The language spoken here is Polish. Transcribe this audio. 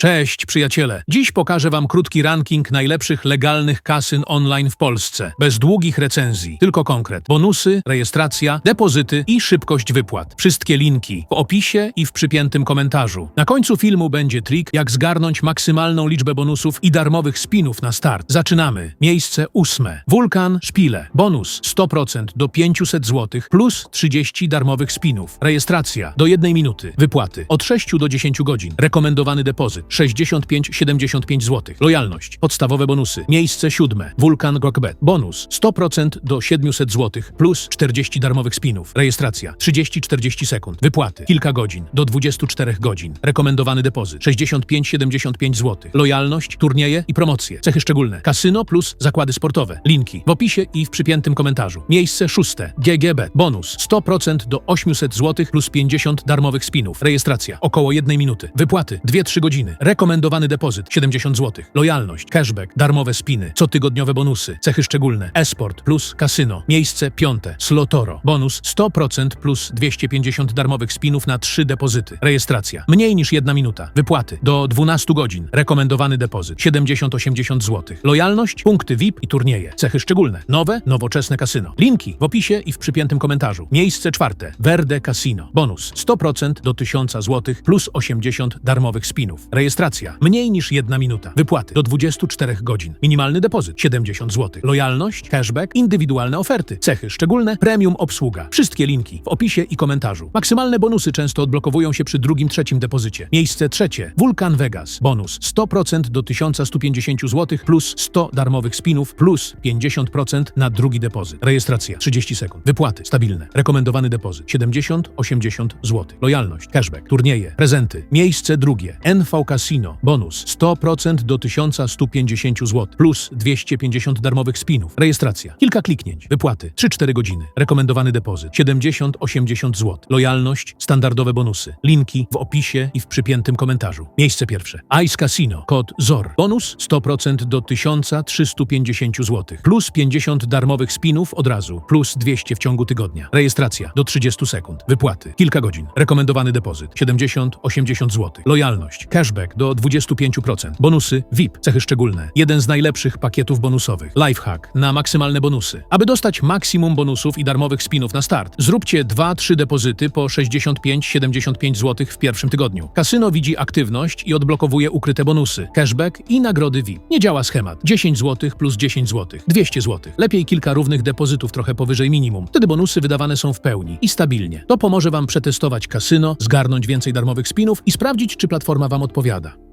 Cześć przyjaciele! Dziś pokażę Wam krótki ranking najlepszych legalnych kasyn online w Polsce. Bez długich recenzji, tylko konkret. Bonusy, rejestracja, depozyty i szybkość wypłat. Wszystkie linki w opisie i w przypiętym komentarzu. Na końcu filmu będzie trik, jak zgarnąć maksymalną liczbę bonusów i darmowych spinów na start. Zaczynamy. Miejsce ósme. Wulkan Szpile. Bonus 100% do 500 zł plus 30 darmowych spinów. Rejestracja do 1 minuty. Wypłaty od 6 do 10 godzin. Rekomendowany depozyt 65-75 zł. Lojalność. Podstawowe bonusy. Miejsce siódme. Wulkan Rockbet. Bonus 100% do 700 zł plus 40 darmowych spinów. Rejestracja 30-40 sekund. Wypłaty kilka godzin do 24 godzin. Rekomendowany depozyt 65-75 zł. Lojalność, turnieje i promocje. Cechy szczególne. Kasyno plus zakłady sportowe. Linki w opisie i w przypiętym komentarzu. Miejsce szóste. GGB. Bonus 100% do 800 zł plus 50 darmowych spinów. Rejestracja około 1 minuty. Wypłaty 2-3 godziny. Rekomendowany depozyt 70 zł. Lojalność, cashback, darmowe spiny, cotygodniowe bonusy, cechy szczególne, esport plus kasyno. Miejsce piąte. Slotoro. Bonus 100% plus 250 darmowych spinów na 3 depozyty. Rejestracja mniej niż 1 minuta. Wypłaty do 12 godzin. Rekomendowany depozyt 70-80 zł. Lojalność, punkty VIP i turnieje. Cechy szczególne. Nowe, nowoczesne kasyno. Linki w opisie i w przypiętym komentarzu. Miejsce czwarte. Verde Casino. Bonus 100% do 1000 zł plus 80 darmowych spinów. Rejestracja mniej niż 1 minuta. Wypłaty do 24 godzin. Minimalny depozyt 70 zł. Lojalność, cashback, indywidualne oferty. Cechy szczególne, premium obsługa. Wszystkie linki w opisie i komentarzu. Maksymalne bonusy często odblokowują się przy drugim, trzecim depozycie. Miejsce trzecie. Vulcan Vegas. Bonus 100% do 1150 zł plus 100 darmowych spinów plus 50% na drugi depozyt. Rejestracja 30 sekund. Wypłaty stabilne. Rekomendowany depozyt 70-80 zł. Lojalność, cashback, turnieje, prezenty. Miejsce drugie. NV Casino. Bonus 100% do 1150 zł plus 250 darmowych spinów. Rejestracja. Kilka kliknięć. Wypłaty 3-4 godziny. Rekomendowany depozyt 70-80 zł. Lojalność, standardowe bonusy. Linki w opisie i w przypiętym komentarzu. Miejsce pierwsze. Ice Casino. Kod ZOR. Bonus 100% do 1350 zł. Plus 50 darmowych spinów od razu. Plus 200 w ciągu tygodnia. Rejestracja do 30 sekund. Wypłaty kilka godzin. Rekomendowany depozyt 70-80 zł. Lojalność. Cashback do 25%. Bonusy VIP. Cechy szczególne. Jeden z najlepszych pakietów bonusowych. Lifehack na maksymalne bonusy. Aby dostać maksimum bonusów i darmowych spinów na start, zróbcie 2-3 depozyty po 65-75 zł w pierwszym tygodniu. Kasyno widzi aktywność i odblokowuje ukryte bonusy, cashback i nagrody VIP. Nie działa schemat. 10 zł plus 10 zł. 200 zł. Lepiej kilka równych depozytów trochę powyżej minimum. Wtedy bonusy wydawane są w pełni i stabilnie. To pomoże Wam przetestować kasyno, zgarnąć więcej darmowych spinów i sprawdzić, czy platforma Wam odpowiada. powiada.